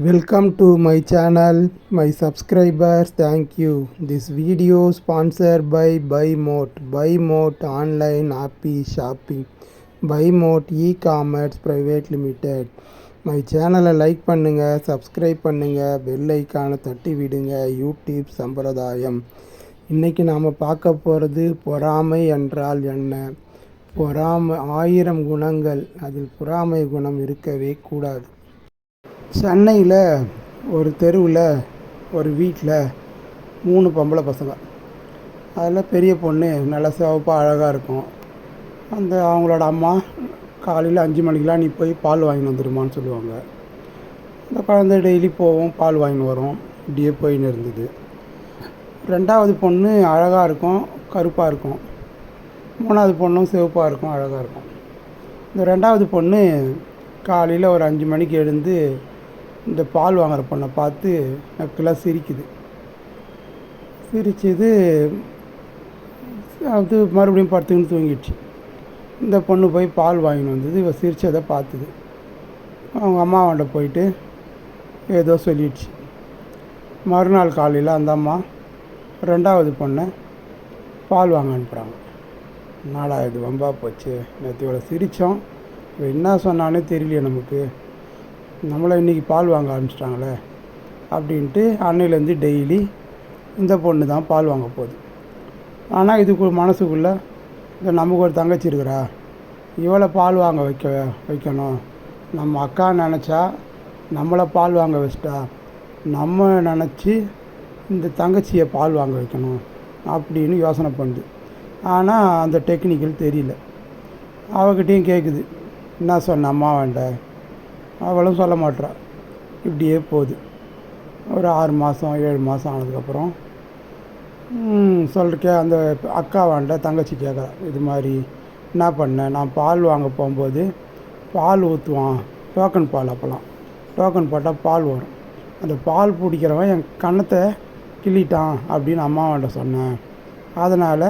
Welcome to my channel, my subscribers, thank you. This video sponsored by BuyMote. BuyMote online happy shopping. BuyMote e-commerce private limited. My சேனலை like பண்ணுங்கள் subscribe பண்ணுங்கள் bell ஐக்கானை தட்டி விடுங்க YouTube சம்பிரதாயம் இன்றைக்கி நாம் பார்க்க போகிறது பொறாமை என்றால் என்ன பொறாமை ஆயிரம் குணங்கள் அதில் பொறாமை குணம் இருக்கவே கூடாது சென்னையில் ஒரு தெருவில் ஒரு வீட்டில் மூணு பொம்பளை பசங்க. அதில் பெரிய பொண்ணு நல்லா சிவப்பாக அழகாக இருக்கும். அந்த அவங்களோட அம்மா காலையில் அஞ்சு மணிக்கெலாம் நீ போய் பால் வாங்கின்னு வந்துடுமான்னு சொல்லுவாங்க. அந்த குழந்தை டெய்லி போவோம் பால் வாங்கின்னு வரும். இப்படியே போயின்னு இருந்தது. ரெண்டாவது பொண்ணு அழகாக இருக்கும் கருப்பாக இருக்கும். மூணாவது பொண்ணும் சிவப்பாக இருக்கும் அழகாக இருக்கும். இந்த ரெண்டாவது பொண்ணு காலையில் ஒரு அஞ்சு மணிக்கு எழுந்து இந்த பால் வாங்குற பொண்ணை பார்த்து நக்கலாக சிரிக்குது. சிரிச்சது அது மறுபடியும் படுத்துக்கின்னு தூங்கிடுச்சு. இந்த பொண்ணு போய் பால் வாங்கின்னு வந்தது. இவள் சிரிச்சதை பார்த்துது. அவங்க அம்மாவாண்ட போயிட்டு ஏதோ சொல்லிடுச்சு. மறுநாள் காலையில் அந்த அம்மா ரெண்டாவது பொண்ணை பால் வாங்க அனுப்புகிறாங்க என்னடா இது வம்பா போச்சு? நேற்று இவ்வளோ சிரித்தோம் இவ என்ன சொன்னானே தெரியலையே நமக்கு. நம்மளை இன்றைக்கி பால் வாங்க ஆரம்பிச்சிட்டாங்களே அப்படின்ட்டு அன்னையிலேருந்து டெய்லி இந்த பொண்ணு தான் பால் வாங்க போகுது. ஆனால் இதுக்கு மனசுக்குள்ளே இந்த நமக்கு ஒரு தங்கச்சி இருக்கிறா இவளை பால் வாங்க வைக்க வைக்கணும். நம்ம அக்கா நினச்சா நம்மளை பால் வாங்க வச்சிட்டா நம்ம நினச்சி இந்த தங்கச்சியை பால் வாங்க வைக்கணும் அப்படின்னு யோசனை பண்ணுது. ஆனால் அந்த டெக்னிக்கல் தெரியல. அவகிட்டையும் கேட்குது என்ன சொன்ன அம்மா வேண்ட? அவளும் சொல்ல மாட்றா. இப்படியே போகுது. ஒரு ஆறு மாதம் ஏழு மாதம் ஆனதுக்கப்புறம் சொல்கிறக்கே அந்த அக்கா வாண்ட தங்கச்சி கேட்குறா. இது மாதிரி என்ன பண்ணேன் நான் பால் வாங்க போகும்போது பால் ஊற்றுவான் டோக்கன் பால் அப்போல்லாம் டோக்கன் போட்டால் பால் வரும். அந்த பால் பிடிக்கிறவன் என் கன்னத்தை கிள்ளிட்டான் அப்படின்னு அம்மாவாண்ட சொன்னேன். அதனால்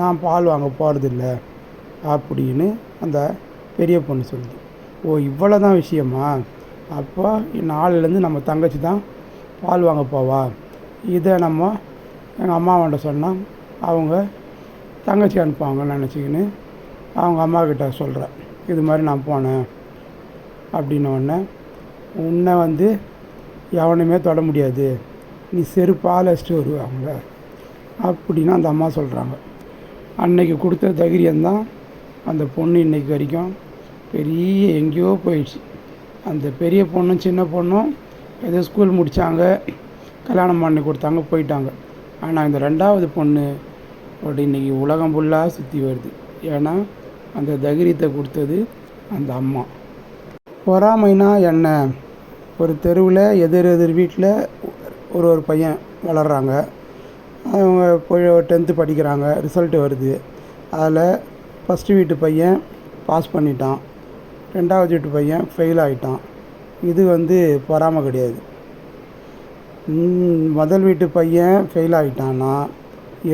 நான் பால் வாங்க போகிறதில்ல அப்படின்னு அந்த பெரிய பொண்ணு சொல்லுது. ஓ இவ்வளோ தான் விஷயமா? அப்போ நாளிலேருந்து நம்ம தங்கச்சி தான் பால் வாங்க போவா. இதை நம்ம எங்கள் அம்மாவன்ட்ட சொன்னால் அவங்க தங்கச்சி அனுப்புவாங்கன்னு நினச்சிக்கின்னு அவங்க அம்மாக்கிட்ட சொல்கிறேன் இது மாதிரி நான் போனேன் அப்படின்னோடனே உன்னை வந்து எவனுமே தொட முடியாது. நீ செருப்பால் அழைச்சிட்டு வருவாங்க அப்படின்னு அந்த அம்மா சொல்கிறாங்க அன்னைக்கு கொடுத்த தைரியம்தான் அந்த பொண்ணு இன்னைக்கு வரைக்கும் பெரிய எங்கேயோ போயிடுச்சு. அந்த பெரிய பொண்ணும் சின்ன பொண்ணும் ஏதோ ஸ்கூல் முடித்தாங்க கல்யாணம் பண்ணி கொடுத்தாங்க போயிட்டாங்க. ஆனால் இந்த ரெண்டாவது பொண்ணு அப்படி இன்றைக்கி உலகம் ஃபுல்லாக சுற்றி வருது. ஏன்னா அந்த தைரியத்தை கொடுத்தது அந்த அம்மா. பொறாமைனா என்ன? ஒரு தெருவில் எதிர் எதிர் வீட்டில் ஒரு ஒரு பையன் வளர்கிறாங்க அவங்க போய் டென்த்து படிக்கிறாங்க ரிசல்ட்டு வருது. அதில் ஃபஸ்ட்டு வீட்டு பையன் பாஸ் பண்ணிட்டான். ரெண்டாவது வீட்டு பையன் ஃபெயில் ஆகிட்டான் இது வந்து பொறாமை கிடையாது. முதல் வீட்டு பையன் ஃபெயில் ஆகிட்டான்னா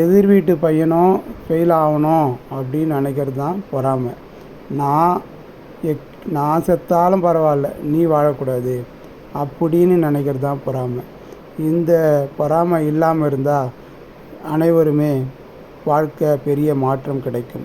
எதிர் வீட்டு பையனும் ஃபெயில் ஆகணும் அப்படின்னு நினைக்கிறது தான் பொறாமை. நான் எக் நான் செத்தாலும் பரவாயில்ல நீ வாழக்கூடாது அப்படின்னு நினைக்கிறது தான் பொறாமை. இந்த பொறாமை இல்லாமல் இருந்தால் அனைவருமே வாழ்க்கை பெரிய மாற்றம் கிடைக்கும்.